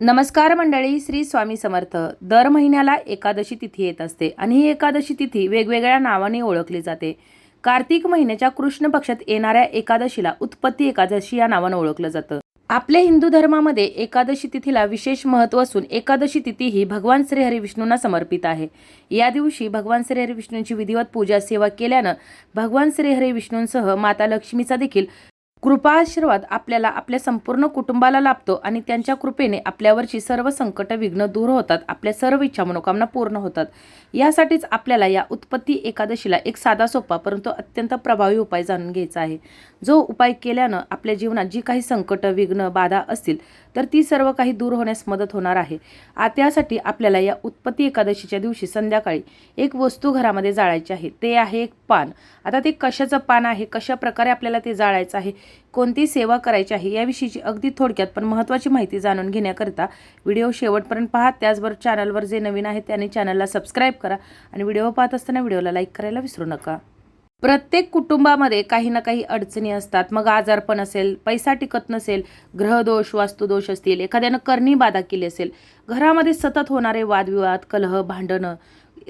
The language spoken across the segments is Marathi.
नमस्कार मंडळी श्री स्वामी समर्थ. दर महिन्याला एकादशी तिथी येत असते आणि ही एकादशी तिथी वेगवेगळ्या नावाने ओळखली जाते. कार्तिक महिन्याच्या कृष्ण पक्षात येणाऱ्या एकादशीला उत्पत्ती एकादशी या नावानं ओळखलं जातं. आपल्या हिंदू धर्मामध्ये एकादशी तिथीला विशेष महत्त्व असून एकादशी तिथी ही भगवान श्रीहरी विष्णूंना समर्पित आहे. या दिवशी भगवान श्रीहरी विष्णूंची विधिवत पूजा सेवा केल्यानं भगवान श्रीहरी विष्णूंसह माता लक्ष्मीचा देखील कृपाशीर्वाद आपल्याला आपल्या संपूर्ण कुटुंबाला लाभतो आणि त्यांच्या कृपेने आपल्यावरची सर्व संकट विघ्न दूर होतात. आपल्या सर्व इच्छा मनोकामना पूर्ण होतात. यासाठीच आपल्याला या उत्पत्ती एकादशीला एक साधा सोपा परंतु अत्यंत प्रभावी उपाय जाणून घ्यायचा आहे. जो उपाय केल्यानं आपल्या जीवनात जी काही संकट विघ्न बाधा असतील तर ती सर्व काही दूर होण्यास मदत होणार आहे. आ त्यासाठी आपल्याला या उत्पत्ती एकादशीच्या दिवशी संध्याकाळी एक वस्तू घरामध्ये जाळायची आहे. ते आहे एक पान. आता ते कशाचं पान आहे? कशा प्रकारे आपल्याला ते जाळायचं आहे? कोणती सेवा करायची आहे याविषयीची अगदी थोडक्यात पण महत्त्वाची माहिती जाणून घेण्याकरिता व्हिडिओ शेवटपर्यंत पहा. त्याचबरोबर चॅनलवर जे नवीन आहे त्याने चॅनलला सबस्क्राईब करा आणि व्हिडिओ पाहत असताना व्हिडिओला लाईक करायला विसरू नका. प्रत्येक कुटुंबामध्ये काही ना काही अडचणी असतात. मग आजारपण असेल पैसा टिकत नसेल ग्रहदोष वास्तुदोष असतील एखाद्यानं करणी बाधा केली असेल घरामध्ये सतत होणारे वादविवाद कलह भांडणं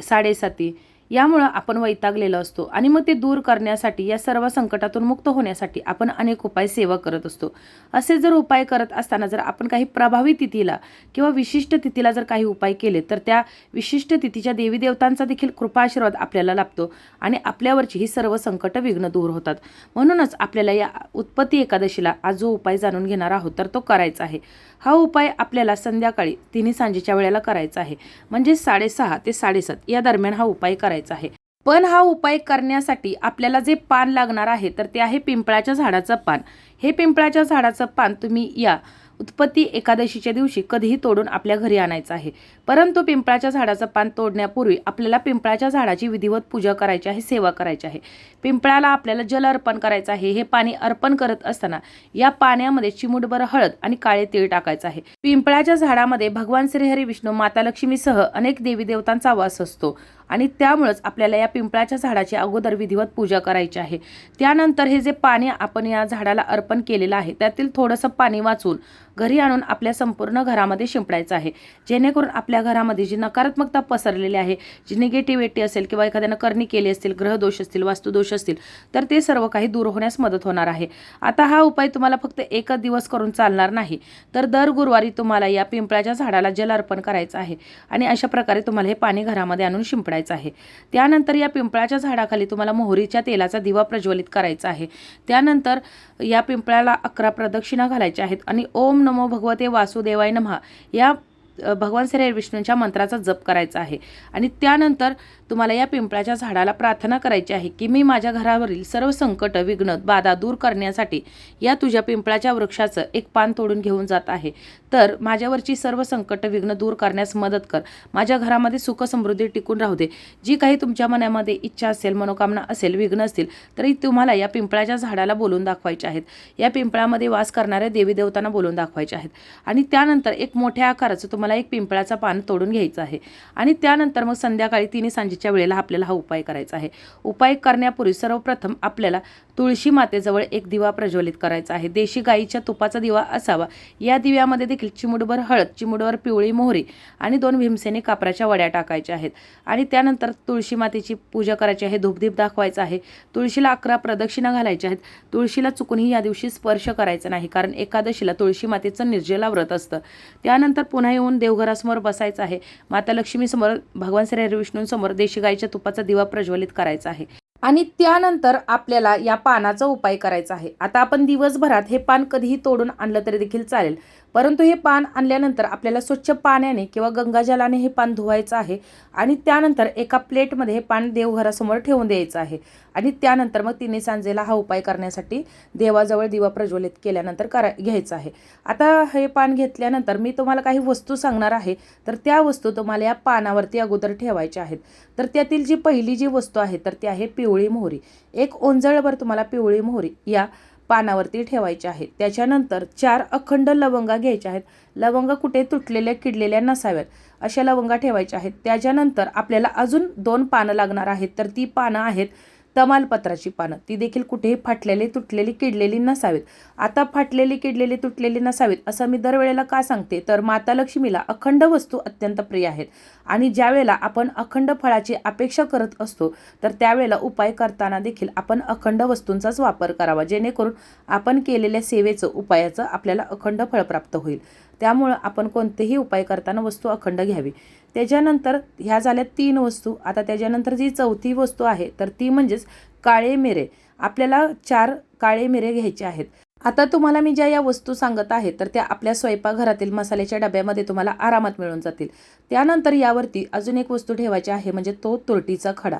साडेसाती यामुळं आपण वैतागलेलो असतो आणि मग ते दूर करण्यासाठी या सर्व संकटातून मुक्त होण्यासाठी आपण अनेक उपाय सेवा करत असतो. असे जर उपाय करत असताना जर आपण काही प्रभावी तिथीला किंवा विशिष्ट तिथीला जर काही उपाय केले तर त्या विशिष्ट तिथीच्या देवी देवतांचा देखील कृपाशीर्वाद आपल्याला लाभतो आणि आपल्यावरची ही सर्व संकट विघ्न दूर होतात. म्हणूनच आपल्याला या उत्पत्ती एकादशीला आज जो उपाय जाणून घेणार आहोत तर तो करायचा आहे. हा उपाय आपल्याला संध्याकाळी तिन्ही सांजेच्या वेळेला करायचा आहे. म्हणजे साडेसहा ते साडेसात या दरम्यान हा उपाय करायचा आहे. पण हा उपाय करण्यासाठी आपल्याला जे पान लागणार आहे तर ते आहे पिंपळाच्या झाडाचं पान. हे पिंपळाच्या झाडाचं पान तुम्ही या उत्पत्ती एकादशीच्या दिवशी कधीही तोडून आपल्या घरी आणायचं आहे. परंतु पिंपळाच्या झाडाचं पान तोडण्यापूर्वी आपल्याला पिंपळाच्या झाडाची विधिवत पूजा करायची आहे सेवा करायची आहे. पिंपळाला आपल्याला जल अर्पण करायचं आहे हे पाणी अर्पण करत असताना या पाण्यामध्ये चिमुटभर हळद आणि काळे तीळ टाकायचं आहे. पिंपळाच्या झाडामध्ये भगवान श्रीहरी विष्णू माता लक्ष्मीसह अनेक देवी देवतांचा वास असतो. आणि त्यामुळंच आपल्याला या पिंपळाच्या झाडाची अगोदर विधिवत पूजा करायची आहे. त्यानंतर हे जे पाणी आपण या झाडाला अर्पण केलेलं आहे त्यातील थोडंसं पाणी वाचून घरी आणून आपल्या संपूर्ण घरामध्ये शिंपडायचं आहे. जेणेकरून आपल्या घरामध्ये जी नकारात्मकता पसरलेली आहे जी निगेटिव्हिटी असेल किंवा एखाद्यानं करणी केली असतील ग्रहदोष असतील वास्तुदोष असतील तर ते सर्व काही दूर होण्यास मदत होणार आहे. आता हा उपाय तुम्हाला फक्त एकच दिवस करून चालणार नाही तर दर गुरुवारी तुम्हाला या पिंपळाच्या झाडाला जल अर्पण करायचं आहे आणि अशा प्रकारे तुम्हाला हे पाणी घरामध्ये आणून शिंपडायचं आहे. त्यानंतर या पिंपळाच्या झाडाखाली तुम्हाला मोहरीच्या तेलाचा दिवा प्रज्वलित करायचा आहे. त्यानंतर या पिंपळाला अकरा प्रदक्षिणा घालायच्या आहेत आणि ओम नमो भगवते वासुदेवाय नमः या भगवान श्री विष्णूंच्या मंत्राचा जप करायचा आहे. आणि त्यानंतर तुम्हाला या पिंपळाच्या झाडाला प्रार्थना करायची आहे की मी माझ्या घरावरील सर्व संकट विघ्न बाधा दूर करण्यासाठी या तुझ्या पिंपळाच्या वृक्षाचं एक पान तोडून घेऊन जात आहे. तर माझ्यावरची सर्व संकट विघ्न दूर करण्यास मदत कर. माझ्या घरामध्ये सुख समृद्धी टिकून राहू दे. जी काही तुमच्या मनामध्ये इच्छा असेल मनोकामना असेल विघ्न असतील तरी तुम्हाला या पिंपळाच्या झाडाला बोलून दाखवायचे आहेत. या पिंपळामध्ये वास करणाऱ्या देवी देवतांना बोलून दाखवायचे आहेत. आणि त्यानंतर एक मोठ्या आकाराचं तुम्हाला एक पिंपळाचा पान तोडून घ्यायचं आहे. आणि त्यानंतर मग संध्याकाळी तिन्ही सांजेच्या वेळेला आपल्याला हा उपाय करायचा आहे. उपाय करण्यापूर्वी सर्वप्रथम आपल्याला तुळशी मातेजवळ एक दिवा प्रज्वलित करायचा आहे. देशी गाईच्या तुपाचा दिवा असावा. या दिव्यामध्ये देखील चिमुडभर हळद चिमुडभर पिवळी मोहरी आणि दोन भीमसेनी कापराच्या वड्या टाकायच्या आहेत. आणि त्यानंतर तुळशी मातेची पूजा करायची आहे धूपधीप दाखवायचा आहे. तुळशीला अकरा प्रदक्षिणा घालायच्या आहेत. तुळशीला चुकूनही या दिवशी स्पर्श करायचा नाही कारण एकादशीला तुळशी मातेचं निर्जला व्रत असतं. त्यानंतर पुन्हा येऊन देवघरासमोर बसायचं आहे. माता लक्ष्मीसमोर भगवान श्री हरी विष्णूंसमोर देशी गाईच्या तुपाचा दिवा प्रज्वलित करायचा आहे. आणि त्यानंतर आपल्याला या पानाचा उपाय करायचा आहे. आता आपण दिवसभरात हे पान कधीही तोडून आणलं तरी देखील चालेल. परंतु हे पान आणल्यानंतर आपल्याला स्वच्छ पाण्याने किंवा गंगाजलाने हे पान धुवायचं आहे आणि त्यानंतर एका प्लेटमध्ये हे पान देवघरासमोर ठेवून द्यायचं आहे. आणि त्यानंतर मग तिने सांजेला हा उपाय करण्यासाठी देवाजवळ दिवा प्रज्वलित केल्यानंतर करा घ्यायचं आहे. आता हे पान घेतल्यानंतर मी तुम्हाला काही वस्तू सांगणार आहे. तर त्या वस्तू तुम्हाला या पानावरती अगोदर ठेवायच्या आहेत. तर त्यातील जी पहिली जी वस्तू आहे तर ती आहे पिवळी मोहरी. एक ओंजळभर तुम्हाला पिवळी मोहरी या पानावरती ठेवायच्या आहेत त्याच्यानंतर चार अखंड लवंगा घ्यायच्या आहेत. लवंगा कुठे तुटलेल्या किडलेल्या नसाव्यात. अशा लवंगा ठेवायच्या आहेत. त्याच्यानंतर आपल्याला अजून दोन पानं लागणार आहेत. तर ती पानं आहेत तमालपत्राची पानं. ती देखील कुठेही फाटलेली तुटलेली किडलेली नसावीत. आता फाटलेली किडलेली तुटलेली नसावीत असं मी दरवेळेला का सांगते? तर माता लक्ष्मीला अखंड वस्तू अत्यंत प्रिय आहेत. आणि ज्यावेळेला आपण अखंड फळाची अपेक्षा करत असतो तर त्यावेळेला उपाय करताना देखील आपण अखंड वस्तूंचाच वापर करावा. जेणेकरून आपण केलेल्या सेवेचं उपायाचं आपल्याला अखंड फळ प्राप्त होईल. त्यामुळं आपण कोणतेही उपाय करताना वस्तू अखंड घ्यावी. त्याच्यानंतर ह्या झाल्या तीन वस्तू. आता त्याच्यानंतर जी चौथी वस्तू आहे तर ती म्हणजेच काळे मिरे. आपल्याला चार काळे मिरे घ्यायचे आहेत. आता तुम्हाला मी ज्या या वस्तू सांगत आहे तर त्या आपल्या स्वयंपाकघरातील मसाल्याच्या डब्यामध्ये तुम्हाला आरामात मिळून जातील. त्यानंतर यावरती अजून एक वस्तू ठेवायची आहे म्हणजे तो तुरटीचा खडा.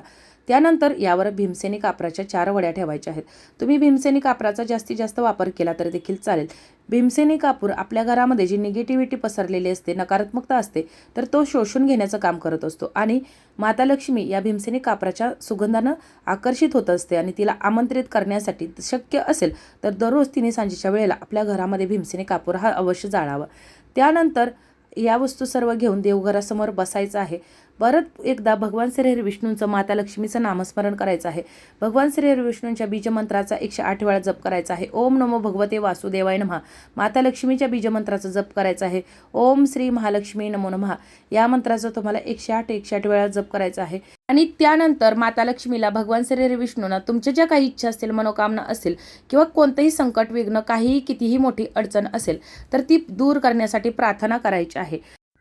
त्यानंतर यावर भीमसेनी कापराच्या चार वड्या ठेवायच्या आहेत. तुम्ही भीमसेनी कापराचा जास्तीत जास्त वापर केला तर देखील चालेल. भीमसेनी कापूर आपल्या घरामध्ये जी निगेटिव्हिटी पसरलेली असते नकारात्मकता असते तर तो शोषून घेण्याचं काम करत असतो. आणि माता लक्ष्मी या भीमसेनी कापराच्या सुगंधानं आकर्षित होत असते आणि तिला आमंत्रित करण्यासाठी शक्य असेल तर दररोज तिने सांजेच्या वेळेला आपल्या घरामध्ये भीमसेनी कापूर हा अवश्य जाळावा. त्यानंतर या वस्तू सर्व घेऊन देवघरासमोर बसायचं आहे. परत एकदा भगवान श्रीहरी विष्णूंचं माता लक्ष्मीचं नामस्मरण करायचं आहे. भगवान श्रीहरी विष्णूंच्या बीजमंत्राचा एकशे आठ वेळा जप करायचा आहे. ओम नमो भगवते वासुदेवाय नमः. माता लक्ष्मीच्या बीजमंत्राचा जप करायचा आहे. ओम श्री महालक्ष्मी नमो नमः. या मंत्राचा तुम्हाला एकशे आठ एकशे आठ वेळा जप करायचा आहे. आणि त्यानंतर माता लक्ष्मीला भगवान श्रीहरी विष्णूंना तुमच्या ज्या काही इच्छा असतील मनोकामना असेल किंवा कोणतंही संकट विघ्न काहीही कितीही मोठी अडचण असेल तर ती दूर करण्यासाठी प्रार्थना करायची आहे.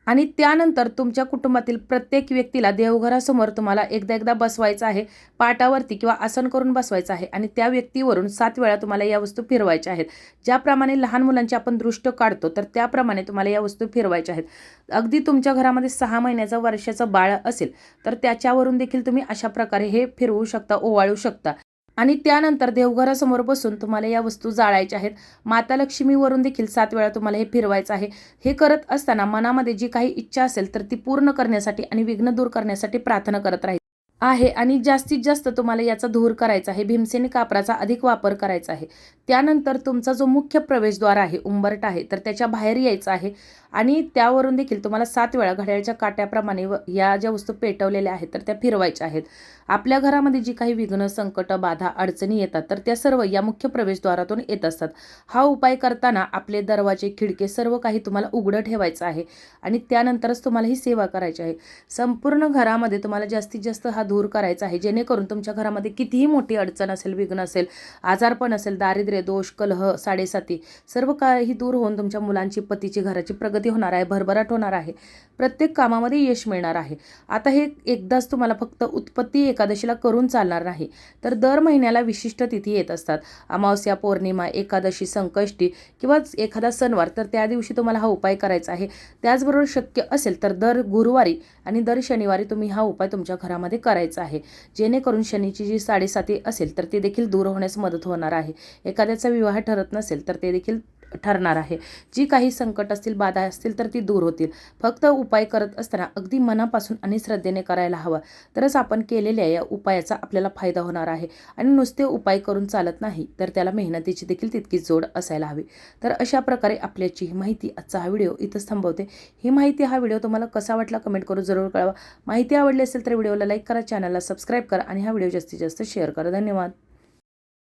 आणि त्यानंतर तुमच्या कुटुंबातील प्रत्येक व्यक्तीला देवघरासमोर तुम्हाला एकदा एकदा बसवायचं आहे पाटावरती किंवा आसन करून बसवायचं आहे आणि त्या व्यक्तीवरून सात वेळा तुम्हाला या वस्तू फिरवायच्या आहेत. ज्याप्रमाणे लहान मुलांची आपण दृष्ट काढतो तर त्याप्रमाणे तुम्हाला या वस्तू फिरवायच्या आहेत. अगदी तुमच्या घरामध्ये सहा महिन्याचं वर्षाचं बाळ असेल तर त्याच्यावरून देखील तुम्ही अशा प्रकारे हे फिरवू शकता ओवाळू शकता. आणि त्यानंतर देवघरासमोर बसून तुम्हाला या वस्तू जाळायच्या आहेत. माता लक्ष्मीवरून देखील सात वेळा तुम्हाला हे फिरवायचं आहे. हे करत असताना मनामध्ये जी काही इच्छा असेल तर ती पूर्ण करण्यासाठी आणि विघ्न दूर करण्यासाठी प्रार्थना करत राहील आहे आणि जास्तीत जास्त तुम्हाला याचा धूर करायचा आहे भीमसेनी कापराचा अधिक वापर करायचा आहे. त्यानंतर तुमचा जो मुख्य प्रवेशद्वार आहे उंबरट आहे तर त्याच्या बाहेर यायचं आहे आणि त्यावरून देखील तुम्हाला सात वेळा घड्याळच्या काट्याप्रमाणे व या ज्या वस्तू पेटवलेल्या आहेत तर त्या फिरवायच्या आहेत. आपल्या घरामध्ये जी काही विघ्न संकट बाधा अडचणी येतात तर त्या सर्व या मुख्य प्रवेशद्वारातून येत असतात. हा उपाय करताना आपले दरवाजे खिडके सर्व काही तुम्हाला उघडं ठेवायचं आहे आणि त्यानंतरच तुम्हाला ही सेवा करायची आहे. संपूर्ण घरामध्ये तुम्हाला जास्तीत जास्त हा दूर करायचा आहे. जेणेकरून तुमच्या घरामध्ये कितीही मोठी अडचण असेल विघ्न असेल आजारपण असेल दारिद्र्य दोष कलह साडेसाती सर्व काही दूर होऊन तुमच्या मुलांची पतीची घराची प्रगती होणार आहे भरभराट होणार आहे. प्रत्येक कामामध्ये यश मिळणार आहे. आता हे एकदाच तुम्हाला फक्त उत्पत्ती एकादशीला करून चालणार नाही तर दर महिन्याला विशिष्ट तिथी येत असतात. अमावस्या पौर्णिमा एकादशी संकष्टी किंवा एखादा सणवार तर त्या दिवशी तुम्हाला हा उपाय करायचा आहे. त्याचबरोबर शक्य असेल तर दर गुरुवारी आणि दर शनिवारी तुम्ही हा उपाय तुमच्या घरामध्ये करायचा आहे. जेणेकरून शनीची जी साडेसाती असेल तर ती देखील दूर होण्यास मदत होणार आहे. एखाद्याचा विवाह ठरत नसेल तर ते देखील ठरणार आहे. जी काही संकट असतील बाधा असतील तर ती दूर होतील. फक्त उपाय करत असताना अगदी मनापासून आणि श्रद्धेने करायला हवा. तरच आपण केलेल्या या उपायाचा आपल्याला फायदा होणार आहे. आणि नुसते उपाय करून चालत नाही तर त्याला मेहनतीची देखील तितकी जोड असायला हवी. तर अशा प्रकारे आपल्याची ही माहिती आजचा हा व्हिडिओ इथंच थांबवते. ही माहिती हा व्हिडिओ तुम्हाला कसा वाटला कमेंट करून जरूर कळवा. माहिती आवडली असेल तर व्हिडिओला लाईक करा चॅनलला सबस्क्राईब करा आणि हा व्हिडिओ जास्तीत जास्त शेअर करा. धन्यवाद.